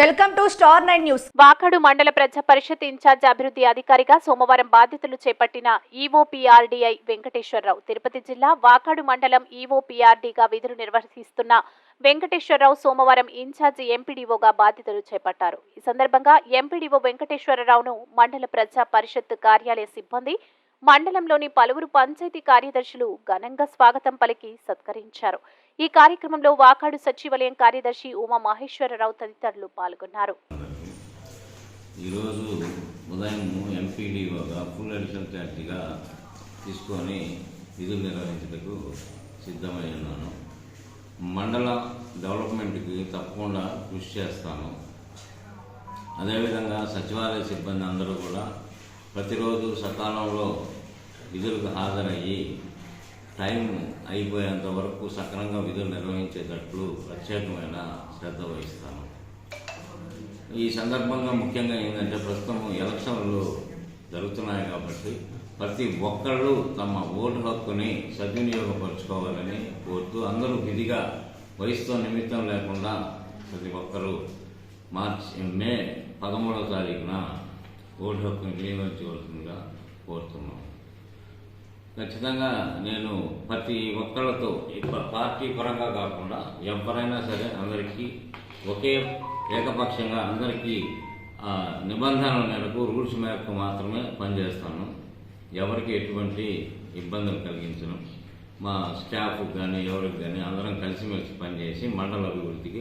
Welcome to star nine news. Vakadu మండల ప్రజా పరిషత్ incharge అభివృద్ధి అధికారిగా సోమవారం బాధ్యతలు చేపట్టిన ఈఓపీఆర్డీఐ వెంకటేశ్వరరావు. తిరుపతి జిల్లా వాకాడు మండలం ఈఓపీఆర్డీగా విధులు నిర్వహిస్తున్న వెంకటేశ్వరరావు సోమవారం ఇన్ఛార్జ్ ఎంపీడీఓగా బాధ్యతలు చేపట్టారు. ఈ సందర్భంగా ఎంపీడీఓ వెంకటేశ్వరరావును మండల ప్రజా పరిషత్ కార్యాలయ సిబ్బంది మండలంలోని పలువురు పంచాయతీ కార్యదర్శులు ఘనంగా స్వాగతం పలికి సత్కరించారు. ఈ కార్యక్రమంలో వాకాడు సచివాలయం కార్యదర్శి ఉమా మహేశ్వరరావు తదితరులు పాల్గొన్నారు. ఈరోజు ఉదయం ఎంపీడీఓగా ఫుల్ అడిషనల్ ఛార్జీగా తీసుకొని విధులు నిర్వహించటకు సిద్ధమై ఉన్నాను. మండల డెవలప్మెంట్కి తప్పకుండా కృషి చేస్తాను. అదేవిధంగా సచివాలయ సిబ్బంది అందరూ కూడా ప్రతిరోజు సకాలంలో విధులకు హాజరయ్యి టైం అయిపోయేంత వరకు సక్రమంగా విధులు నిర్వహించేటట్లు ప్రత్యేకమైన శ్రద్ధ వహిస్తాను. ఈ సందర్భంగా ముఖ్యంగా ఏంటంటే ప్రస్తుతం ఎలక్షన్లు జరుగుతున్నాయి కాబట్టి ప్రతి ఒక్కళ్ళు తమ ఓటు హక్కుని సద్వినియోగపరచుకోవాలని కోరుతూ అందరూ విధిగా వయసుతో నిమిత్తం లేకుండా ప్రతి ఒక్కరూ మార్చి మే పదమూడవ తారీఖున ఓటు హక్కుని వినియోగించవలసిందిగా కోరుతున్నాం ఖచ్చితంగా నేను ప్రతి ఒక్కళ్ళతో పార్టీ పరంగా కాకుండా ఎవరైనా సరే అందరికీ ఒకే ఏకపక్షంగా అందరికీ నిబంధనల మేరకు రూల్స్ మేరకు మాత్రమే పనిచేస్తాను. ఎవరికి ఎటువంటి ఇబ్బందులు కలిగించను. మా స్టాఫ్ కానీ ఎవరికి కానీ అందరం కలిసిమెలిసి పనిచేసి మండల అభివృద్ధికి